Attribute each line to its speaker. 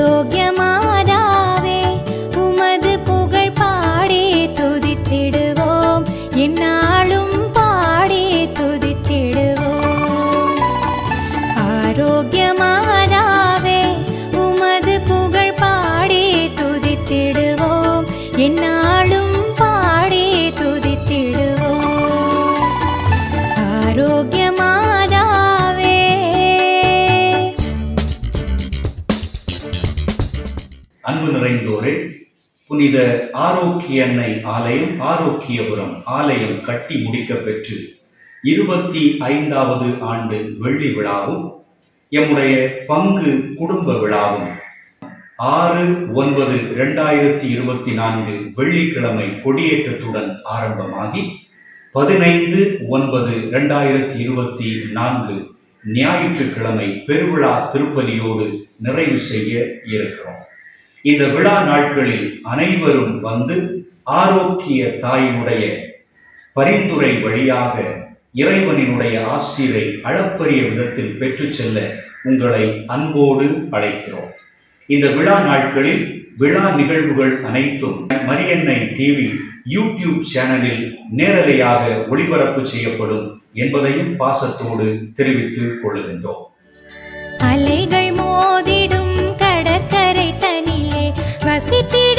Speaker 1: ஆரோக்கியமாராவே உமது புகழ் பாடி துதித்திடுவோம் என்னாலும் பாடி துதித்திடுவோம் ஆரோக்கியமா
Speaker 2: அன்பு நிறைந்தோரே புனித ஆரோக்கிய அன்னை ஆலயம் ஆரோக்கியபுரம் ஆலயம் கட்டி முடிக்க பெற்று இருபத்தி ஐந்தாவது ஆண்டு வெள்ளி விழாவும் எம்முடைய பங்கு குடும்ப விழாவும். ஆறு ஒன்பது இரண்டாயிரத்தி இருபத்தி நான்கு வெள்ளிக்கிழமை கொடியேற்றத்துடன் ஆரம்பமாகி பதினைந்து ஒன்பது இரண்டாயிரத்தி இருபத்தி நான்கு ஞாயிற்றுக்கிழமை பெருவிழா திருப்பதியோடு நிறைவு செய்ய இருக்கிறோம். இந்த விழா நாட்களில் அனைவரும் வந்து ஆரோக்கிய தாயினுடைய பரிந்துரை வழியாக இறைவனினுடைய ஆசிரை அளப்பரிய விதத்தில் பெற்று செல்ல உங்களை அன்போடு அழைக்கிறோம். இந்த விழா நாட்களில் விழா நிகழ்வுகள் அனைத்தும் மரியன்னை டிவி யூடியூப் சேனலில் நேரலையாக ஒளிபரப்பு செய்யப்படும் என்பதையும் பாசத்தோடு தெரிவித்துக்
Speaker 1: கொள்கின்றோம். ಸಿಟಿಡಿ